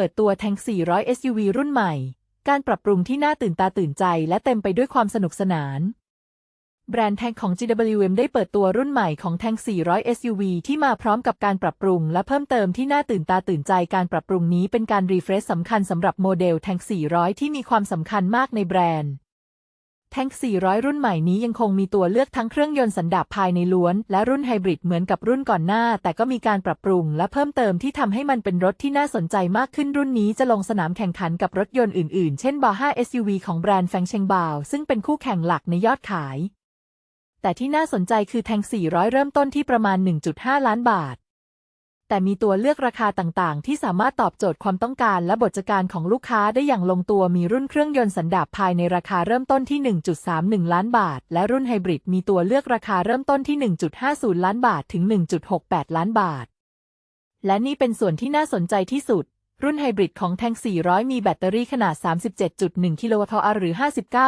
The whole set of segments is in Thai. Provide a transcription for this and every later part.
เปิดตัวแทง400 SUV รุ่นใหม่ การปรับปรุงที่น่าตื่นตาตื่นใจและเต็มไปด้วยความสนุกสนาน แบรนด์แทงของ GWM ได้เปิดตัวรุ่นใหม่ของแทง400 SUV ที่มาพร้อมกับการปรับปรุงและเพิ่มเติมที่น่าตื่นตาตื่นใจ การปรับปรุงนี้เป็นการรีเฟรชสำคัญสำหรับโมเดลแทง400 ที่มีความสำคัญมากในแบรนด์ แทง400 รุ่นใหม่นี้ยังคงมีตัวเลือกทั้งเครื่องยนต์สันดาปภายในล้วน และรุ่นไฮบริดเหมือนกับรุ่นก่อนหน้า แต่ก็มีการปรับปรุงและเพิ่มเติมที่ทำให้มันเป็นรถที่น่าสนใจมากขึ้นรุ่นนี้จะลงสนามแข่งขันกับรถยนต์อื่นๆ เช่นบา5 SUV ของแบรนด์แฟงเชงบาว ซึ่งเป็นคู่แข่งหลักในยอดขาย แต่ที่น่าสนใจคือแทง400 เริ่มต้นที่ประมาณ 1.5 ล้านบาท แต่มีตัวเลือกราคาต่างๆ ที่สามารถตอบโจทย์ความต้องการและบทจการของลูกค้าได้อย่างลงตัวมีรุ่นเครื่องยนต์สันดาปภายในราคาเริ่มต้นที่ 1.31 ล้านบาท และรุ่นไฮบริดมีตัวเลือกราคาเริ่มต้นที่ 1.50 ล้านบาทถึง 1.68 ล้านบาท และนี่เป็นส่วนที่น่าสนใจที่สุด รุ่นไฮบริดของแทง 400 มีแบตเตอรี่ขนาด 37.1 กิโลวัตต์อหรือ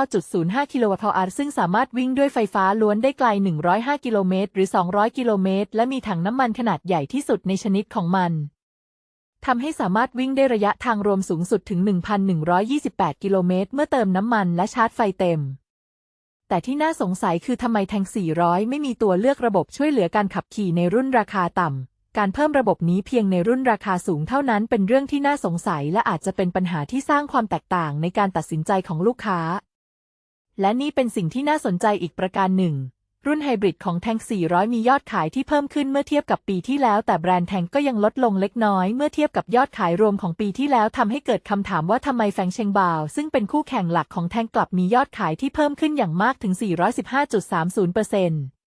59.05 กิโลวัตต์อซึ่งสามารถวิ่งด้วยไฟฟ้าล้วนได้ไกล 105 กิโลเมตร หรือ 200 กิโลเมตร และมีถังน้ำมันขนาดใหญ่ที่สุดในชนิดของมันทำให้สามารถวิ่งได้ระยะทางรวมสูงสุดถึง 1,128 กิโลเมตร เมื่อเติมน้ำมันและชาร์จไฟเต็ม แต่ที่น่าสงสัยคือทำไมแทง 400 ไม่มีตัวเลือกระบบช่วยเหลือการขับขี่ในรุ่นราคาต่ำ การเพิ่มระบบนี้เพียงในรุ่นราคาสูงเท่านั้นเป็นเรื่องที่น่าสงสัยและอาจจะเป็นปัญหาที่สร้างความแตกต่างในการตัดสินใจของลูกค้า และนี่เป็นสิ่งที่น่าสนใจอีกประการหนึ่ง รุ่นไฮบริดของแทง400 มียอดขายที่เพิ่มขึ้นเมื่อเทียบกับปีที่แล้ว แต่แบรนด์แทงก็ยังลดลงเล็กน้อยเมื่อเทียบกับยอดขายรวมของปีที่แล้วทำให้เกิดคำถามว่าทำไมแฟงเชงบาว ซึ่งเป็นคู่แข่งหลักของแทงกลับมียอดขายที่เพิ่มขึ้นอย่างมากถึง 415.30%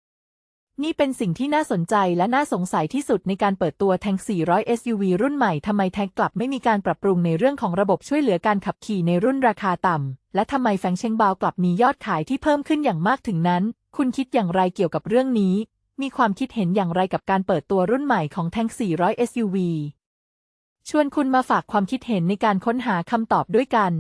นี่เป็นสิ่งที่น่าสนใจและน่าสงสัยที่สุดในการเปิดตัวแทง 400 SUV รุ่นใหม่ทำไมแทงกลับไม่มีการปรับปรุงในเรื่องของระบบช่วยเหลือการขับขี่ในรุ่นราคาต่ำ และทำไมแฟงเชงบาวกลับมียอดขายที่เพิ่มขึ้นอย่างมากถึงนั้น คุณคิดอย่างไรเกี่ยวกับเรื่องนี้ มีความคิดเห็นอย่างไรกับการเปิดตัวรุ่นใหม่ของแทง 400 SUV ชวนคุณมาฝากความคิดเห็นในการค้นหาคำตอบด้วยกัน